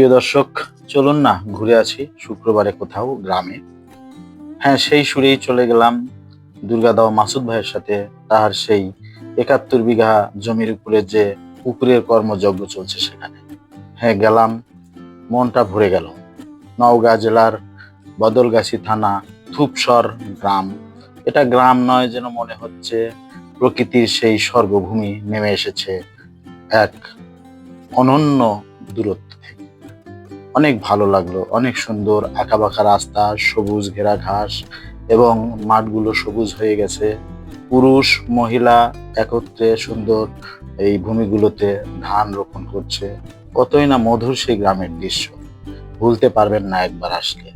প্রিয় দর্শক, চলুন না, ঘুরে আসি শুক্রবারে কোথাও গ্রামে। হ্যাঁ সেই সুরেই চলে গেলাম দুর্গাদাও মাসুদ ভাইয়ের সাথে। তাহার সেই একাত্তর বিঘা জমির উপরে যে পুকুরের কর্মযজ্ঞ চলছে সেখানে। হ্যাঁ গেলাম, মনটা ভরে গেল। নওগাঁ জেলার বদলগাছি থানা থুপসর গ্রাম। এটা গ্রাম নয় যেন মনে হচ্ছে, প্রকৃতির সেই স্বর্গভূমি নেমে এসেছে এক অনন্য দূরত্ব থেকে। অনেক ভালো লাগল। অনেক সুন্দর আঁকাবাঁকা রাস্তা, সবুজ ঘেরা ঘাস এবং মাঠগুলো সবুজ হয়ে গেছে। পুরুষ, মহিলা একত্রে সুন্দর এই ভূমিগুলোতে ধান রোপণ করছে। কতই না মধুর সেই গ্রামের দৃশ্য। ভুলতে পারবেন না একবার আসলে।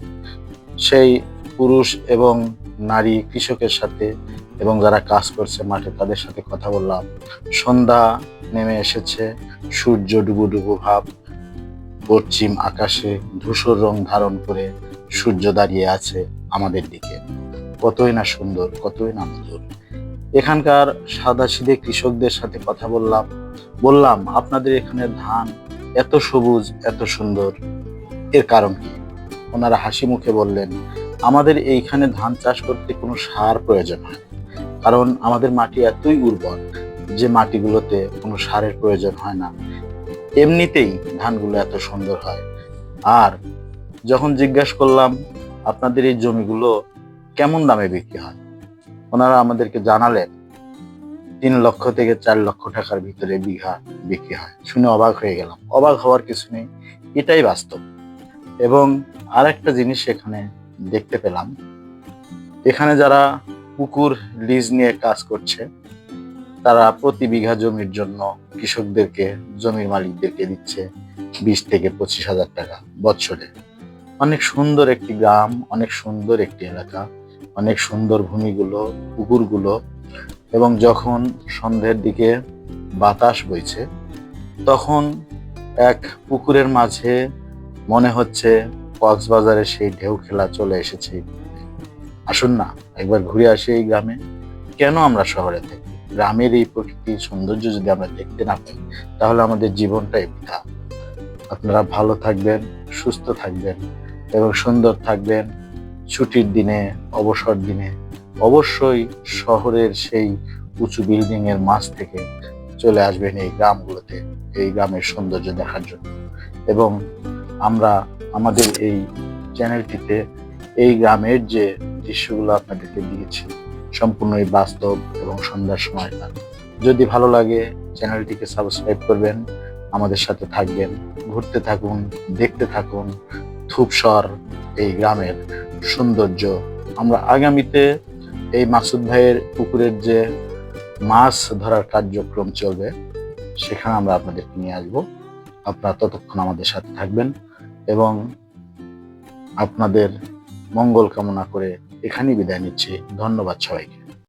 সেই পুরুষ এবং নারী কৃষকের সাথে এবং যারা কাজ করছে মাঠে তাদের সাথে কথা বললাম। সন্ধ্যা নেমে এসেছে। সূর্য ডুবু ডুবু ভাব। পশ্চিম আকাশে ধূসর রং ধারণ করে সূর্য দাঁড়িয়ে আছে আমাদের দিকে। কতই না সুন্দর, কতই না মধুর। এখানকার সাদাসিধে কৃষকদের সাথে কথা বললাম। বললাম, আপনাদের এখানে ধান এত সবুজ, এত সুন্দর। এর কারণ কি? ওনারা হাসি মুখে বললেন, আমাদের এইখানে ধান চাষ করতে কোনো সার প্রয়োজন হয়। কারণ আমাদের মাটি এতই উর্বর যে মাটিগুলোতে কোনো সারের প্রয়োজন হয় না। এমনিতেই ধানগুলো এত সুন্দর হয়। আর যখন জিজ্ঞাসা করলাম, আপনাদের এই জমিগুলো কেমন দামে বিক্রি হয়? ওনারা আমাদেরকে জানালেন, তিন লক্ষ থেকে চার লক্ষ টাকার ভিতরে বিঘা বিক্রি হয়। শুনে অবাক হয়ে গেলাম। অবাক হওয়ার কিছু নেই, এটাই বাস্তব। এবং আরেকটা জিনিস এখানে দেখতে পেলাম, এখানে যারা পুকুর, লিজ নিয়ে কাজ করছে তারা প্রতি বিঘা জমির জন্য কৃষকদেরকে, জমির মালিকদেরকে দিচ্ছে বিশ থেকে পঁচিশ হাজার টাকা বছরে। অনেক সুন্দর একটি গ্রাম, অনেক সুন্দর একটি এলাকা, অনেক সুন্দর ভূমিগুলো, পুকুরগুলো এবং যখন সন্ধ্যের দিকে বাতাস বইছে, তখন এক পুকুরের মাঝে মনে হচ্ছে কক্সবাজারে সেই ঢেউ খেলা চলে এসেছে। আসুন না, একবার ঘুরে আসি এই গ্রামে। কেন আমরা শহরে থাকি? গ্রামের এই প্রকৃতির সৌন্দর্য যদি আমরা দেখতে না পাই, তাহলে আমাদের জীবনটাই বৃথা। আপনারা ভালো থাকবেন, সুস্থ থাকবেন এবং সুন্দর থাকবেন ছুটির দিনে, অবসর দিনে। অবশ্যই শহরের সেই উঁচু বিল্ডিং এর মাঝ থেকে চলে আসবেন এই গ্রামগুলোতে, এই গ্রামের সৌন্দর্য দেখার জন্য। এবং আমরা, আমাদের এই চ্যানেলটিতে এই গ্রামের যে দৃশ্যগুলো আপনাদেরকে দিয়েছি সম্পূর্ণই বাস্তব এবং সন্ধ্যার সময়কার যদি ভালো লাগে, চ্যানেলটিকে সাবস্ক্রাইব করবেন, আমাদের সাথে থাকবেন, ঘুরতে থাকুন, দেখতে থাকুন থুপসর এই গ্রামের সৌন্দর্য। আমরা আগামীতে এই মাসুদ ভাইয়ের পুকুরের যে মাছ ধরার কার্যক্রম চলবে, সেখানে আমরা আপনাদেরকে নিয়ে আসব। আপনারা ততক্ষণ আমাদের সাথে থাকবেন এবং আপনাদের মঙ্গল কামনা করে এখানেই বিদায় নিচ্ছি। ধন্যবাদ সবাইকে।